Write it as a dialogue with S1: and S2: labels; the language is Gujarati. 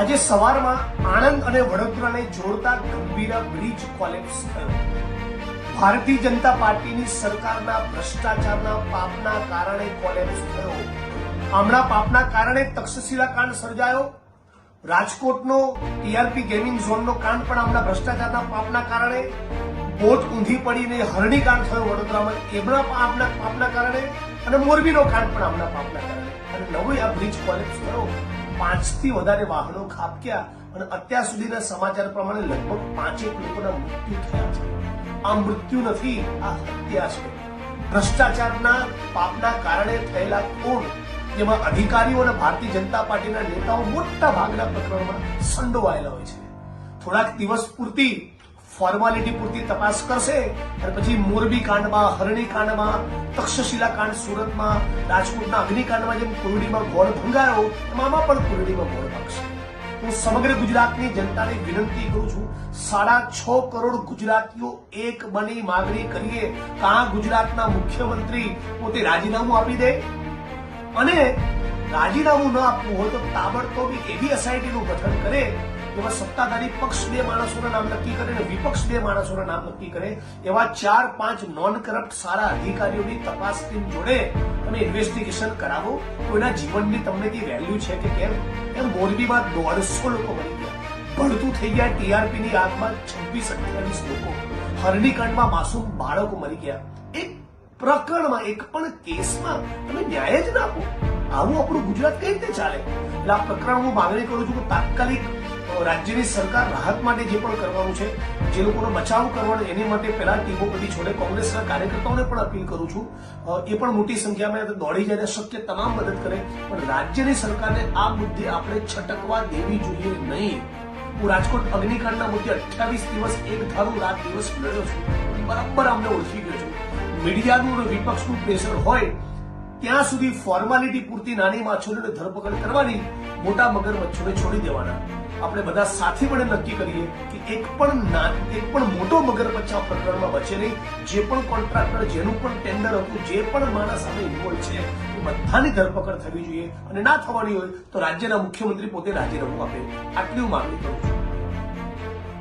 S1: આજે સવારમાં આણંદ અને વડોદરાને જોડતા ગંભીરા બ્રિજ કોલેપ્સ થયો. ભારતીય જનતા પાર્ટીની સરકારના ભ્રષ્ટાચારના પાપના કારણે કોલેપ્સ થયો. આમના પાપના કારણે તક્ષશિલા કાંડ સર્જાયો. રાજકોટનો ટીઆરપી ગેમિંગ ઝોનનો કાંડ પણ આમના ભ્રષ્ટાચારના પાપના કારણે. બોટ ઊંધી પડીને હરણી કાંડ થયો વડોદરામાં. એમના પાપના પાપના કારણે અને મોરબીનો કાંડ પણ આમના પાપના કારણે. અને નવો આ બ્રિજ કોલેપ્સ થયો. પાંચથી વધારે વાહનો ખાબક્યા અને અત્યાર સુધીના સમાચાર પ્રમાણે લગભગ પાંચેક લોકોના મૃત્યુ થયા છે. આ મૃત્યુ નથી, આ હત્યા છે. ભ્રષ્ટાચારના પાપના કારણે થયેલા કોણ? જેમાં અધિકારીઓ અને ભારતીય જનતા પાર્ટીના નેતાઓ મોટા ભાગના પ્રકરણમાં સંડોવાયેલા હોય છે. થોડાક દિવસ પૂરતી ફોર્માલિટી પૂરતી તપાસ કરશે અને પછી મોરબી કાંડમાં, હરણી કાંડમાં, તક્ષશિલા કાંડ સુરતમાં, રાજકોટના અગ્નિકાંડમાં જેમ કુરડીમાં ગોળ ભંગાયો, એમાં પણ કુરડીમાં ગોળ ભાગશે. હું સમગ્ર ગુજરાતની જનતાને વિનંતી કરું છું, સાડા છ કરોડ ગુજરાતીઓ એક બની માગણી કરીએ, કાં ગુજરાતના મુખ્યમંત્રી પોતે રાજીનામું આપી દે? અને રાજીનામું ન આપવું હોય તો તાબડતોબ એવી એસઆઈટીનું ગઠન કરે જેમાં સત્તાધારી પક્ષ બે માણસોના નામ નક્કી કરે અને વિપક્ષ બે માણસોના નામ નક્કી કરે, એવા ચાર પાંચ નોન કરપ્ટ સારા અધિકારીઓની તપાસ ટીમ જોડે તમે ઇન્વેસ્ટિગેશન કરાવો તો એના જીવનની તમને કઈ વેલ્યુ છે કે કેમ? એમ મોરબીમાં દોઢસો લોકો મરી ગયા. ભળતું થઈ ગયા ટીઆરપી ની આગમાં છવ્વીસ અઠ્યાવીસ લોકો. હરણીકાંડમાં માસૂમ બાળકો મરી ગયા. એક પ્રકરણમાં એક પણ કેસમાં તમે ન્યાય જ ના આપો. આવું આપણું ગુજરાત કઈ રીતે ચાલે? એટલે આ પ્રકરણ હું માંગણી કરું છું કે તાત્કાલિક રાજ્યની સરકાર રાહત માટે જે પણ કરવાનું છે, જે લોકોનો બચાવ કરવાનો, એની માટે પહેલા ટીમો બધી છોડે, કોંગ્રેસના કાર્યકર્તાઓને પણ અપીલ કરું છું. એ પણ મોટી સંખ્યામાં દોડી જાય શક્ય તમામ મદદ કરે, પણ રાજ્યની સરકારને આ મુદ્દે આપણે છટકવા દેવી જોઈએ નહીં. હું રાજકોટ અગ્નિકાંડના મુદ્દે અઠ્યાવીસ દિવસ એક ધારું રાત દિવસ લડ્યો છું. બરાબર અમને ઓળખી ગયો છું. મીડિયાનું અને વિપક્ષનું પ્રેશર હોય, ત્યાં સુધી ફોર્માલિટી પૂરતી નાની માછલીઓને ધરપકડ કરવાની મોટા મગરમચ્છોને છોડી દેવાના. આપણે બધા સાથે મળે નક્કી કરીએ કે એક પણ એક પણ મોટો મગરમચ્છ આ પ્રકરણમાં બચે નહીં. જે પણ કોન્ટ્રાક્ટર જેનું પણ ટેન્ડર હતું, જે પણ માણસ સામે ઇન્વોલ્વ છે, એ બધાની ધરપકડ થવી જોઈએ. અને ના થવાની હોય તો રાજ્યના મુખ્યમંત્રી પોતે રાજીનામું આપે. આટલી હું માંગણી કરું છું.